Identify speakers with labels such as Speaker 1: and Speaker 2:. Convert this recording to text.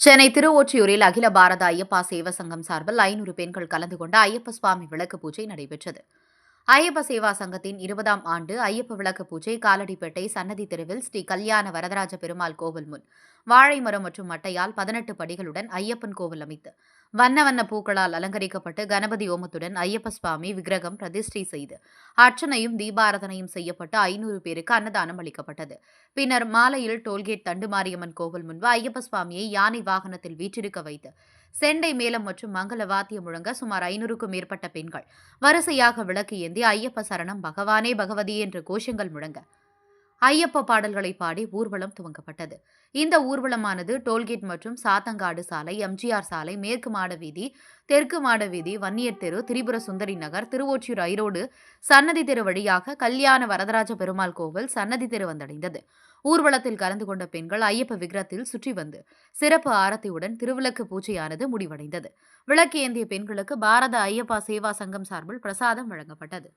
Speaker 1: சென்னை திருவொற்றியூரில் அகில பாரத ஐயப்பா சேவா சங்கம் சார்பில் ஐநூறு பெண்கள் கலந்து கொண்ட ஐயப்ப சுவாமி விளக்கு பூஜை நடைபெற்றது. ஐயப்ப சேவா சங்கத்தின் இருபதாம் ஆண்டு ஐயப்ப விளக்கு பூஜை காலடிப்பேட்டை சன்னதி தெருவில் ஸ்ரீ கல்யாண வரதராஜ பெருமாள் கோவில் முன் வாழை மரம் மற்றும் மட்டையால் பதினெட்டு படிகளுடன் ஐயப்பன் கோவில் அமைத்து வண்ண வண்ண பூக்களால் அலங்கரிக்கப்பட்டு கணபதி ஓமத்துடன் ஐயப்ப சுவாமி விக்கிரகம் பிரதிஷ்டை செய்து அர்ச்சனையும் தீபாராதனையும் செய்யப்பட்டு ஐநூறு பேருக்கு அன்னதானம் அளிக்கப்பட்டது. பின்னர் மாலையில் டோல்கேட் தண்டுமாரியம்மன் கோவில் முன்பு ஐயப்ப சுவாமியை யானை வாகனத்தில் வீற்றிருக்க வைத்து செண்டை மேளம் மற்றும் மங்கள வாத்தியம் முழங்க சுமார் ஐநூறுக்கும் மேற்பட்ட பெண்கள் வரிசையாக விளக்கு ஏந்தி ஐயப்ப சரணம் பகவானே பகவதி என்ற கோஷங்கள் முழங்க ஐயப்ப பாடல்களை பாடி ஊர்வலம் துவங்கப்பட்டது. இந்த ஊர்வலமானது டோல்கேட் மற்றும் சாத்தங்காடு சாலை எம்ஜிஆர் சாலை மேற்கு மாட வீதி தெற்கு மாட வீதி வன்னியர் தெரு திரிபுர சுந்தரி நகர் திருவொற்றியூர் ஐரோடு சன்னதி தெரு வழியாக கல்யாண வரதராஜ பெருமாள் கோவில் சன்னதி தெரு வந்தடைந்தது. ஊர்வலத்தில் கலந்து கொண்ட பெண்கள் ஐயப்ப விக்கிரத்தில் சுற்றி வந்து சிறப்பு ஆரத்தியுடன் திருவிளக்கு பூஜையானது முடிவடைந்தது. விளக்கு ஏந்திய பெண்களுக்கு பாரத ஐயப்பா சேவா சங்கம் சார்பில் பிரசாதம் வழங்கப்பட்டது.